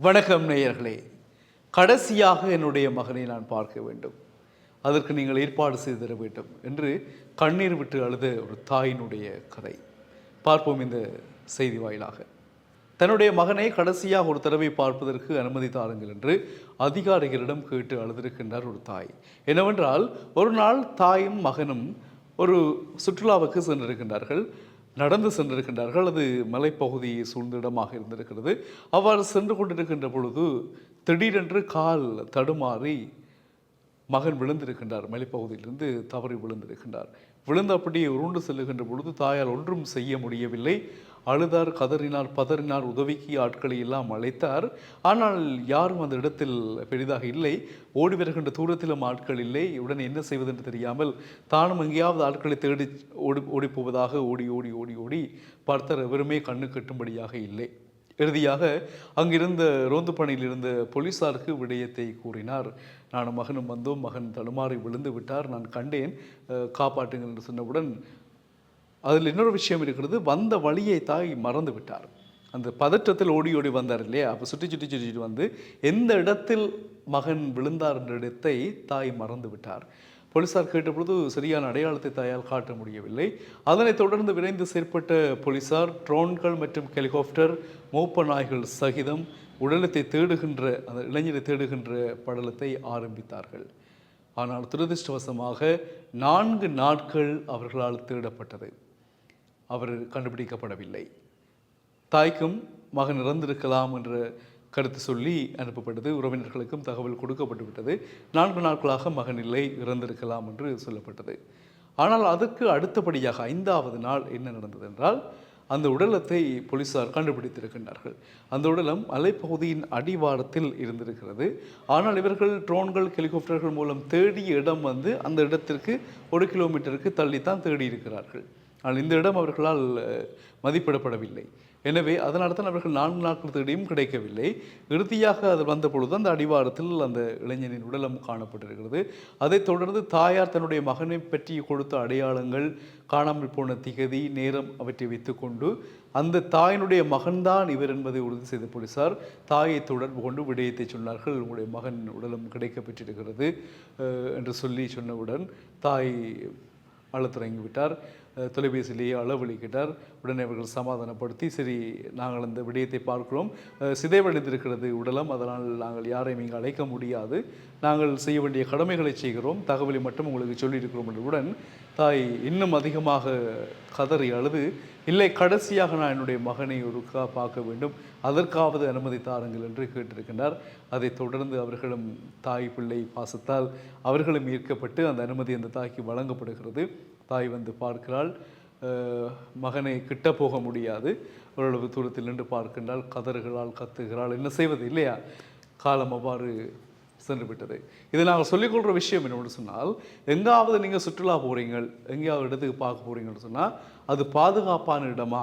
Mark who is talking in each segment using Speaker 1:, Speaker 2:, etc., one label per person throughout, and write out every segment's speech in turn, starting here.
Speaker 1: வணக்கம் நேயர்களே. கடைசியாக என்னுடைய மகனை நான் பார்க்க வேண்டும். அதற்கு நீங்கள் ஏற்பாடு செய்து தர வேண்டும் என்று கண்ணீர் விட்டு அழுத ஒரு தாயினுடைய கதை. பார்ப்போம் இந்த செய்தி வாயிலாக. தன்னுடைய மகனை கடைசியாக ஒரு தடவை பார்ப்பதற்கு அனுமதி தாருங்கள் என்று அதிகாரிகளிடம் கேட்டு அழுதிருக்கின்றார் ஒரு தாய். என்னவென்றால் ஒரு நாள் தாயும் மகனும் ஒரு சுற்றுலாவுக்கு சென்றிருக்கின்றார்கள். நடந்து சென்றிருக்கின்றார்கள். அது மலைப்பகுதியை சூழ்ந்த இடமாக இருந்திருக்கிறது. அவ்வாறு சென்று கொண்டிருக்கின்ற பொழுது திடீரென்று கால் தடுமாறி மகன் விழுந்திருக்கின்றார். மலைப்பகுதியிலிருந்து தவறி விழுந்திருக்கின்றார். விழுந்து அப்படியே உருண்டு செல்லுகின்ற பொழுது தாயால் ஒன்றும் செய்ய முடியவில்லை. அழுதார் கதறினார் பதறினார் உதவிக்கு ஆட்களை எல்லாம் அழைத்தார். ஆனால் யாரும் அந்த இடத்தில் பெரிதாக இல்லை. ஓடி வருகின்ற தூரத்திலும் ஆட்கள் இல்லை. உடனே என்ன செய்வதென்று தெரியாமல் தானும் எங்கேயாவது ஆட்களை தேடி ஓடி ஓடி போவதாக ஓடி ஓடி ஓடி ஓடி பார்த்தர் எவருமே கண்ணு கட்டும்படியாக இல்லை. இறுதியாக அங்கிருந்த ரோந்து பணியில் இருந்த போலீசாருக்கு விடயத்தை கூறினார். நான் மகனும் வந்தோம். மகன் தடுமாறி விழுந்து விட்டார். நான் கண்டேன். காப்பாற்றுங்கள் என்று சொன்னவுடன் அதில் இன்னொரு விஷயம் இருக்கிறது வந்த வழியை தாய் மறந்து விட்டார். அந்த பதற்றத்தில் ஓடி ஓடி வந்தார் இல்லையா? அப்போ சுற்றி சுற்றி சுற்றிட்டு வந்து எந்த இடத்தில் மகன் விழுந்தார் என்ற இடத்தை தாய் மறந்து விட்டார். போலீசார் கேட்டபொழுது சரியான அடையாளத்தை தாயால் காட்ட முடியவில்லை. அதனைத் தொடர்ந்து விரைந்து செயற்பட்ட போலீசார் ட்ரோன்கள் மற்றும் ஹெலிகாப்டர் மோப்ப நாய்கள் சகிதம் உடலத்தை தேடுகின்ற அந்த இளைஞரை தேடுகின்ற படலத்தை ஆரம்பித்தார்கள். ஆனால் துரதிர்ஷ்டவசமாக நான்கு நாட்கள் அவர்களால் தேடப்பட்டது. அவர் கண்டுபிடிக்கப்படவில்லை. தாய்க்கும் மகன் இறந்திருக்கலாம் என்ற கருத்து சொல்லி அனுப்பப்பட்டது. உறவினர்களுக்கும் தகவல் கொடுக்கப்பட்டு விட்டது நான்கு நாட்களாக மகன் இல்லை இறந்திருக்கலாம் என்று சொல்லப்பட்டது. ஆனால் அதற்கு அடுத்தபடியாக ஐந்தாவது நாள் என்ன நடந்தது என்றால் அந்த உடலத்தை போலீசார் கண்டுபிடித்திருக்கின்றார்கள். அந்த உடலம் மலைப்பகுதியின் அடிவாரத்தில் இருந்திருக்கிறது. ஆனால் இவர்கள் ட்ரோன்கள் ஹெலிகாப்டர்கள் மூலம் தேடிய இடம் வந்து அந்த இடத்திற்கு ஒரு கிலோமீட்டருக்கு தள்ளித்தான் தேடி இருக்கிறார்கள் ஆனால் இந்த இடம் அவர்களால் மதிப்பிடப்படவில்லை. எனவே அதனால தான் அவர்கள் நான்கு நாட்கள் தேடியும் கிடைக்கவில்லை. இறுதியாக அது வந்த பொழுது அந்த அடிவாரத்தில் அந்த இளைஞனின் உடலம் காணப்பட்டிருக்கிறது. அதைத் தொடர்ந்து தாயார் தன்னுடைய மகனை பற்றி கொடுத்த அடையாளங்கள் காணாமல் போன திகதி நேரம் அவற்றை வைத்துக்கொண்டு அந்த தாயினுடைய மகன்தான் இவர் என்பதை உறுதி செய்த போலீசார் தாயை தொடர்பு கொண்டு விடயத்தை சொன்னார்கள். உங்களுடைய மகன் உடலம் கிடைக்கப்பெற்றிருக்கிறது என்று சொல்லி சொன்னவுடன் தாய் அழத் விட்டார் தொலைபேசியிலேயே அளவழிக்கிட்டார் உடனே அவர்கள் சமாதானப்படுத்தி சரி நாங்கள் அந்த விடயத்தை பார்க்கிறோம். சிதைவடைந்திருக்கிறது உடலம் அதனால் நாங்கள் யாரையும் இங்கே அழைக்க முடியாது. நாங்கள் செய்ய வேண்டிய கடமைகளை செய்கிறோம். தகவலை மட்டும் உங்களுக்கு சொல்லியிருக்கிறோம் என்றவுடன் தாய் இன்னும் அதிகமாக கதறி அழுது இல்லை கடைசியாக நான் என்னுடைய மகனை ஒருக்கா பார்க்க வேண்டும். அதற்காவது அனுமதி தாருங்கள் என்று கேட்டிருக்கின்றார். அதைத் தொடர்ந்து அவர்களும் தாய் பிள்ளை பாசத்தால் அவர்களும் ஈர்க்கப்பட்டு அந்த அனுமதி அந்த தாய்க்கு வழங்கப்படுகிறது. தாய் வந்து பார்க்கிறாள். அஹ், மகனை கிட்ட போக முடியாது. ஓரளவு தூரத்தில் நின்று பார்க்கின்றால் கதறுகிறாள் கத்துகிறாள் என்ன செய்வது இல்லையா? காலம் அவ்வாறு சென்று விட்டது இதை நாங்கள் சொல்லிக்கொள்கிற விஷயம் என்னோடு சொன்னால் எங்காவது நீங்கள் சுற்றுலா போகிறீங்கள் எங்கேயாவது இடத்துக்கு பார்க்க போகிறீங்கன்னு சொன்னால் அது பாதுகாப்பான இடமா?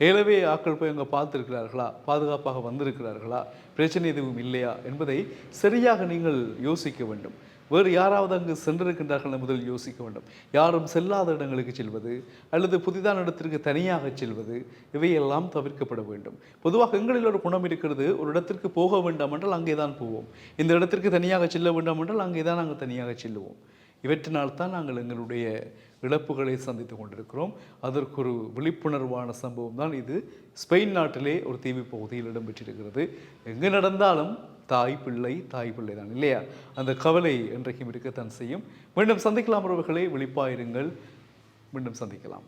Speaker 1: ஏழவே ஆக்கள் போய் அங்கே பார்த்துருக்கிறார்களா? பாதுகாப்பாக வந்திருக்கிறார்களா? பிரச்சனை எதுவும் இல்லையா? என்பதை சரியாக நீங்கள் யோசிக்க வேண்டும். வேறு யாராவது அங்கு சென்றிருக்கின்றார்கள் முதல் யோசிக்க வேண்டும். யாரும் செல்லாத இடங்களுக்கு செல்வது அல்லது புதிதான இடத்திற்கு தனியாக செல்வது இவையெல்லாம் தவிர்க்கப்பட வேண்டும். பொதுவாக எங்களில் ஒரு குணம் இருக்கிறது ஒரு இடத்திற்கு போக வேண்டாம் என்றால் அங்கே தான் போவோம். இந்த இடத்திற்கு தனியாக செல்ல வேண்டாம் என்றால் அங்கே தான் நாங்கள் தனியாக செல்லுவோம். இவற்றினால் தான் நாங்கள் எங்களுடைய இழப்புகளை சந்தித்து கொண்டிருக்கிறோம். அதற்கு ஒரு விழிப்புணர்வான சம்பவம் தான் இது. ஸ்பெயின் நாட்டிலே ஒரு தீவு பகுதியில் இடம்பெற்றிருக்கிறது. எங்கு நடந்தாலும் தாய் பிள்ளை தாய் பிள்ளை தான் இல்லையா? அந்த கவலை என்றைக்கும் இருக்கத்தான் செய்யும். மீண்டும் சந்திக்கலாம் உறவுகளை. விழிப்பாயிருங்கள். மீண்டும் சந்திக்கலாம்.